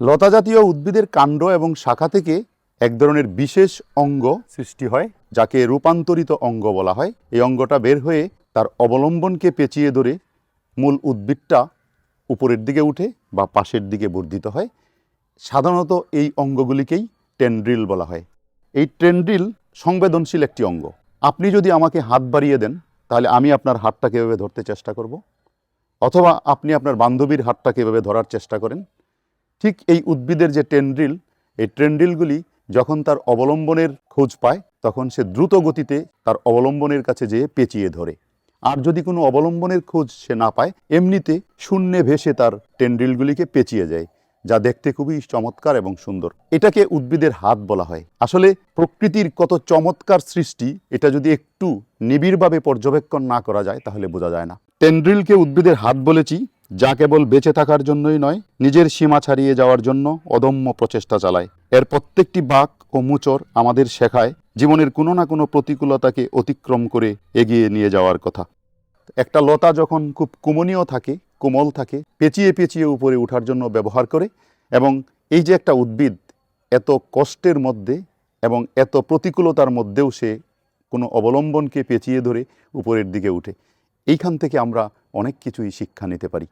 লতা জাতীয় উদ্ভিদের কাণ্ড এবং শাখা থেকে এক ধরনের বিশেষ অঙ্গ সৃষ্টি হয়, যাকে রূপান্তরিত অঙ্গ বলা হয়। এই অঙ্গটা বের হয়ে তার অবলম্বনকে পেঁচিয়ে ধরে মূল উদ্ভিদটা উপরের দিকে উঠে বা পাশের দিকে বর্ধিত হয়। সাধারণত এই অঙ্গগুলিকেই টেন্ড্রিল বলা হয়। এই টেন্ড্রিল সংবেদনশীল একটি অঙ্গ। আপনি যদি আমাকে হাত বাড়িয়ে দেন, তাহলে আমি আপনার হাতটাকে এভাবে ধরতে চেষ্টা করব। অথবা আপনি আপনার বান্ধবীর হাতটাকে এভাবে ধরার চেষ্টা করেন। ঠিক এই উদ্ভিদের যে টেন্ড্রিল এই টেন্ড্রিলগুলি যখন তার অবলম্বনের খোঁজ পায়, তখন সে দ্রুত গতিতে তার অবলম্বনের কাছে যেয়ে পেঁচিয়ে ধরে। আর যদি কোনো অবলম্বনের খোঁজ সে না পায়, এমনিতে শূন্যে ভেসে তার টেন্ড্রিলগুলিকে পেঁচিয়ে যায়, যা দেখতে খুবই চমৎকার এবং সুন্দর। এটাকে উদ্ভিদের হাত বলা হয়। আসলে প্রকৃতির কত চমৎকার সৃষ্টি, এটা যদি একটু নিবিড়ভাবে পর্যবেক্ষণ না করা যায়, তাহলে বোঝা যায় না। টেন্ড্রিলকে উদ্ভিদের হাত বলেছি যা কেবল বেঁচে থাকার জন্যই নয়, নিজের সীমা ছাড়িয়ে যাওয়ার জন্য অদম্য প্রচেষ্টা চালায়। এর প্রত্যেকটি বাক ও মুচর আমাদের শেখায়, জীবনের কোনো না কোনো প্রতিকূলতাকে অতিক্রম করে এগিয়ে নিয়ে যাওয়ার কথা। একটা লতা যখন খুব কুমনীয় থাকে, কোমল থাকে, পেঁচিয়ে পেঁচিয়ে উপরে ওঠার জন্য ব্যবহার করে এবং এই যে একটা উদ্ভিদ, এত কষ্টের মধ্যে এবং এত প্রতিকূলতার মধ্যেও সে কোনো অবলম্বনকে পেঁচিয়ে ধরে উপরের দিকে উঠে। এইখান থেকে আমরা অনেক কিছুই শিক্ষা নিতে পারি।